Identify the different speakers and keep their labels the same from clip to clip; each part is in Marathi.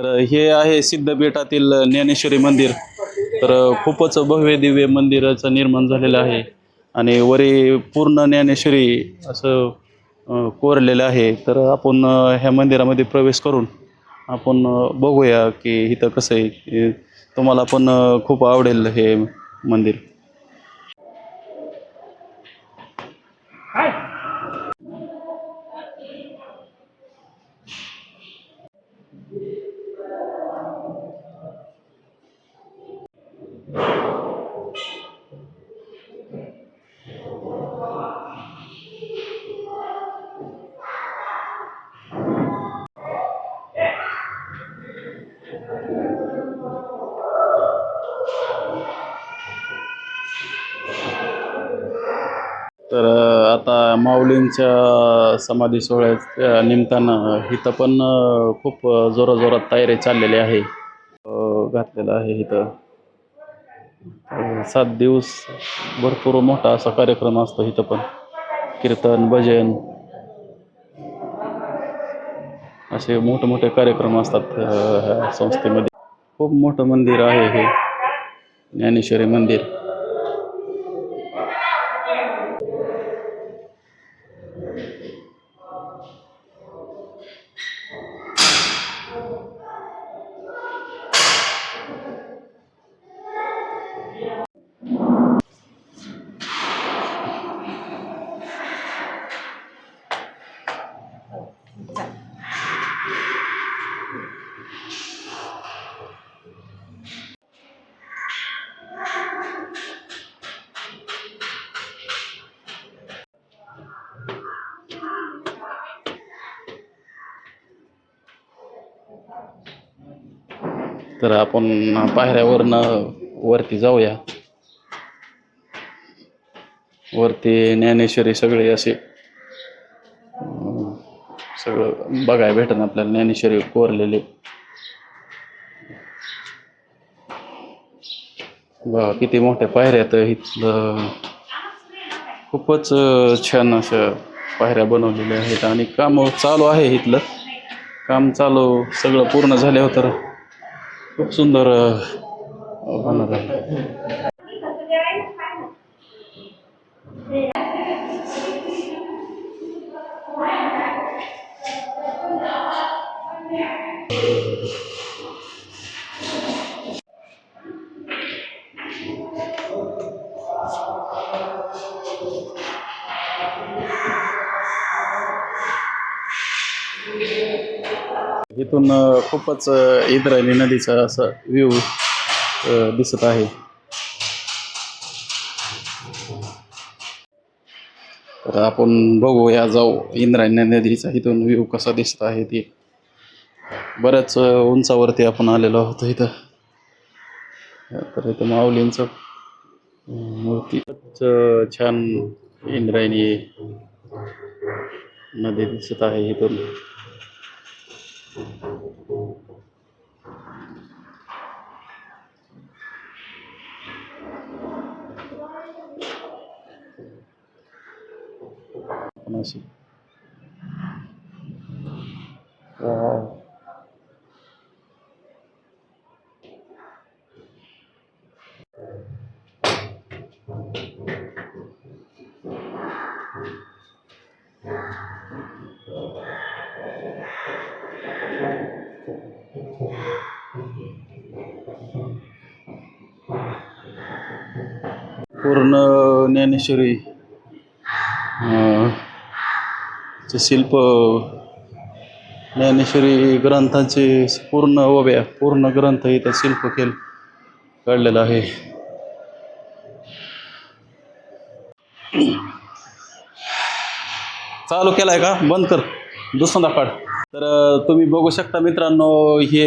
Speaker 1: तर हे आहे सिद्धपीठातील ज्ञानेश्वरी मंदिर. तर खूपच भव्य दिव्य मंदिराचं निर्माण झालेलं आहे. आणि वरी पूर्ण ज्ञानेश्वरी असं कोरलेलं आहे. तर आपण ह्या मंदिरामध्ये प्रवेश करून आपण बघूया की इथं कसं आहे. तुम्हाला पण खूप आवडेल हे मंदिर. तर आता माऊलींच्या समाधी सोहळ्याच्या निमित्तानं इथं पण खूप जोराजोरात तयारी चाललेली आहे. घातलेलं आहे इथं सात दिवस भरपूर मोठा असा कार्यक्रम असतो इथं पण. कीर्तन भजन असे मोठमोठे कार्यक्रम असतात संस्थेमध्ये. खूप मोठं मंदिर आहे हे. ज्ञानेश्वरी मंदिर. तर आपण पायऱ्यावरनं वरती जाऊया. वरती ज्ञानेश्वरी सगळे असे सगळं बघायला भेटन आपल्याला. ज्ञानेश्वरी कोरलेले. बघा किती मोठ्या पायऱ्यात इथलं खूपच छान अशा पायऱ्या बनवलेल्या आहेत. आणि काम चालू आहे इथलं. काम चालू सगळं पूर्ण झाल्यावर तर खूप सुंदर अं, होणार आहे इथून खूपच इंद्रायणी नदीचा असा व्ह्यू दिसत आहे. तर आपण बघूया जाऊ इंद्रायणी नदीचा इथून व्ह्यू कसा दिसत आहे ते. बऱ्याच उंचावरती आपण आलेलो आहोत इथं. तर इथं माऊलींचं मूर्ती. खूपच, छान इंद्रायणी नदी दिसत आहे इथून. पण अशी पूर्ण ज्ञानेश्वरी चे शिल्प ज्ञानेश्वरी ग्रंथांचे पूर्ण ओव्या पूर्ण ग्रंथ इथं शिल्प केल काढलेला आहे. चालू केलाय का? बंद कर. दुसरा काढ तर तुम्ही बघू शकता मित्रांनो हे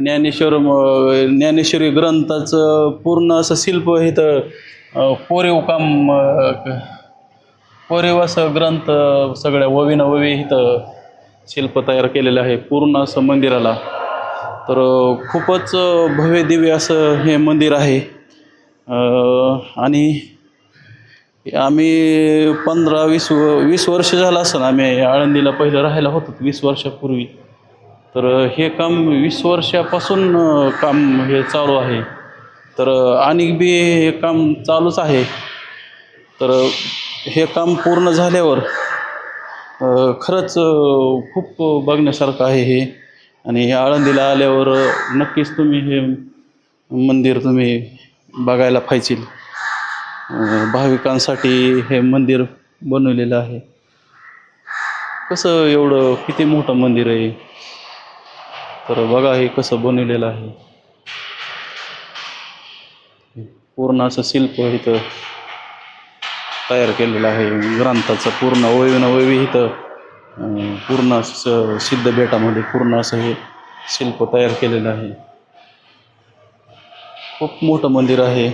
Speaker 1: ज्ञानेश्वर ज्ञानेश्वरी ग्रंथाचं पूर्ण असं शिल्प इथं कोरीव काम कोरेव कोरीव असं ग्रंथ सगळ्या ववीनं ववी इथं शिल्प तयार केलेलं आहे पूर्ण असं मंदिराला. तर खूपच भव्य दिव्य असं हे मंदिर आहे. आणि आम्ही पंधरा वीस व वीस वर्ष झालं असं आम्ही आळंदीला पहिलं राहायला होतो वीस वर्षापूर्वी. तर हे काम वीस वर्षापासून काम हे चालू आहे. तर आणि बी हे काम चालूच आहे. तर हे काम पूर्ण झाल्यावर खरंच खूप बघण्यासारखं आहे हे. आणि हे आळंदीला आल्यावर नक्कीच तुम्ही हे मंदिर तुम्ही बघायला पाहिजेल. भाविकांसाठी हे मंदिर बनवलेलं आहे. कसं एवढं किती मोठं मंदिर आहे? तर बघा हे कसं बनवलेलं आहे. पूर्ण असं शिल्प इथं तयार केलेलं आहे. ग्रंथाचं पूर्ण वैविनवैवी इथं पूर्ण असं सिद्ध बेटामध्ये पूर्ण असं हे शिल्प तयार केलेलं आहे. खूप मोठं मंदिर आहे.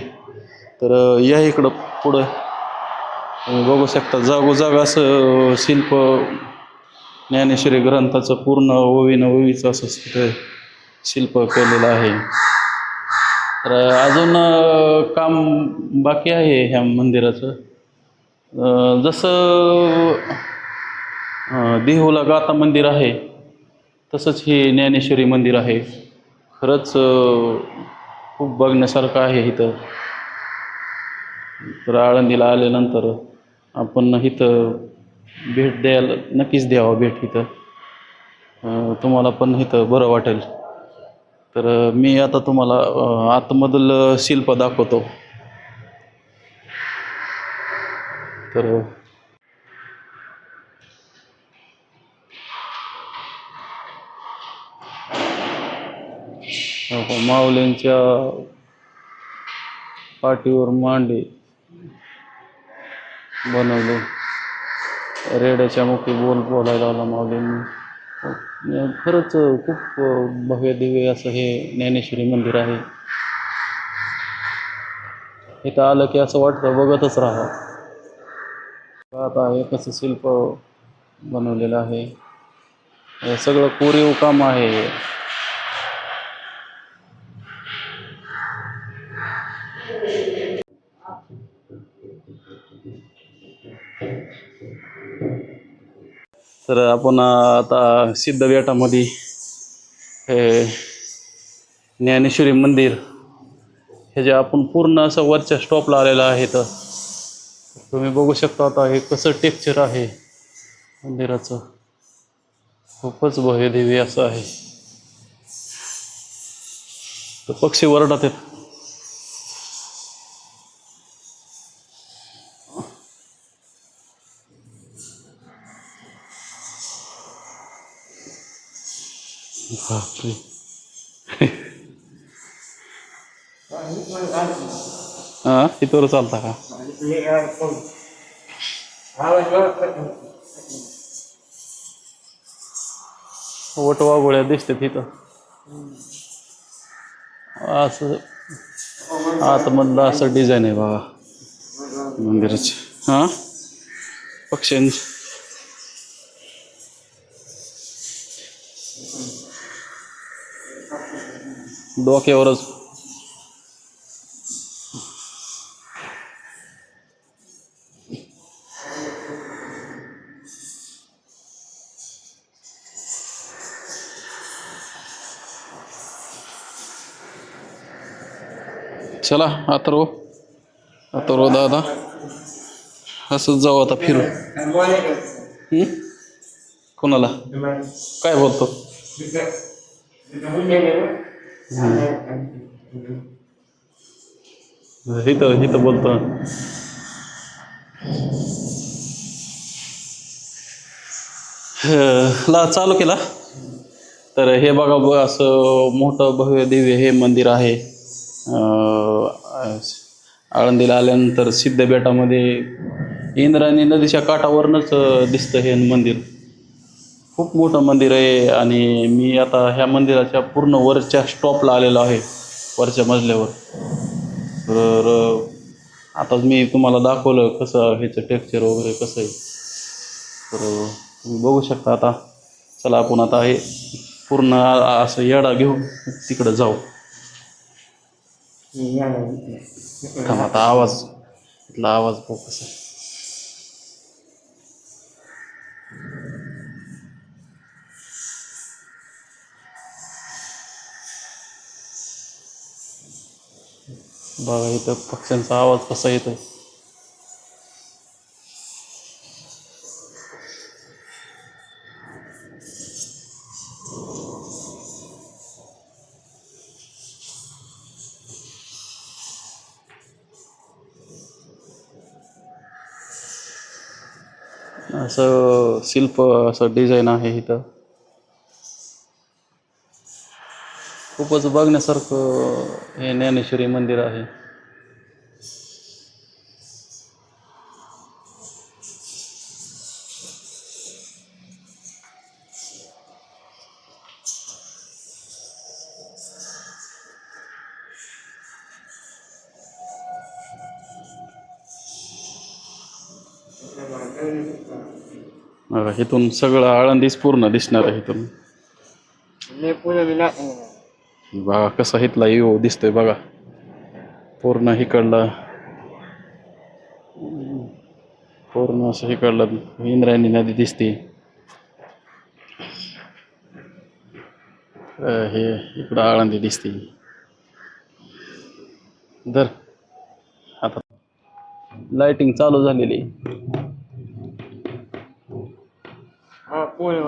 Speaker 1: तर या इकडं पुढं बघू शकता जागोजाग असं शिल्प ज्ञानेश्वरी ग्रंथाचं पूर्ण ओवीनं ओवीचं असं तिथे शिल्प केलेलं आहे. तर अजून काम बाकी आहे ह्या मंदिराचं. जसं देहूला गाता मंदिर आहे तसंच हे ज्ञानेश्वरी मंदिर आहे. खरंच खूप बघण्यासारखं आहे इथं. तर आळंदीला आल्यानंतर आपण इथं भेट द्यायला नक्कीच द्यावं भेट इथं. तुम्हाला पण इथं बरं वाटेल. तर मी आता तुम्हाला आतमधलं शिल्प दाखवतो. तर अं, माऊलींच्या पाठीवर मांडे बनवले. रेड्याच्या मुखी बोल बोलायला लावला माऊलींनी. खरंच खूप भव्य दिव्य असं हे ज्ञानेश्वरी मंदिर आहे. इथं आलं की असं वाटतं बघतच राहा. आता हे कसं शिल्प बनवलेलं आहे. सगळं कोरीव काम आहे तर आपण आता सिद्ध बेटामध्ये हे ज्ञानेश्वरी मंदिर हे जे आपण पूर्ण असं वरच्या स्टॉपला आलेलं आहे तर तुम्ही बघू शकता आता हे कसं टेक्चर आहे मंदिराचं. खूपच भव्य देवी असं आहे. तर पक्षी वरडत आहेत. हां चालता का? वटवा गोळ्या दिसतात तिथं. असं. आतमधलं असं डिझाईन आहे बघा. मंदिराचे. हां? पक्ष्यांची. डोक्यावरच. चला अथर्व अथर्व दादा. असंच जाऊ आता फिरू हं? कोणाला? काय बोलतो? इथं इथं बोलतो. ला चालू केला. तर हे बघा ब असं मोठं भव्य दिव्य हे मंदिर आहे. आळंदीला आल्यानंतर सिद्ध बेटामध्ये इंद्रायणी नदीच्या काठावरनंच दिसतं हे मंदिर. खूप मोठं मंदिर आहे आणि मी आता ह्या मंदिराच्या पूर्ण वरच्या स्टॉपला आलेलो आहे वरच्या मजल्यावर. तर आताच मी तुम्हाला दाखवलं कसं ह्याचं टेक्चर वगैरे कसं आहे. तर तुम्ही बघू शकता आता. चला आपण आता हे पूर्ण असं येडा घेऊ तिकडं जाऊ. थांब आता आवाज इथला आवाज फोकस आहे बघा इथं पक्ष्यांचा आवाज कसा येतोय असं शिल्प असं डिझाईन आहे इथं. खूपच बघण्यासारखं हे ज्ञानेश्वरी मंदिर आहे. बघा, इथून सगळं आळंदीच पूर्ण दिसणार आहे इथून. बघा कसा इथला येऊ दिसतोय बघा. पूर्ण इकडलं पूर्ण असं इकडलं इंद्रायणी नदी दिसते. हे इकडं आळंदी दिसते. दर आता. लाइटिंग चालू झालेली. आहे.
Speaker 2: हा पोहे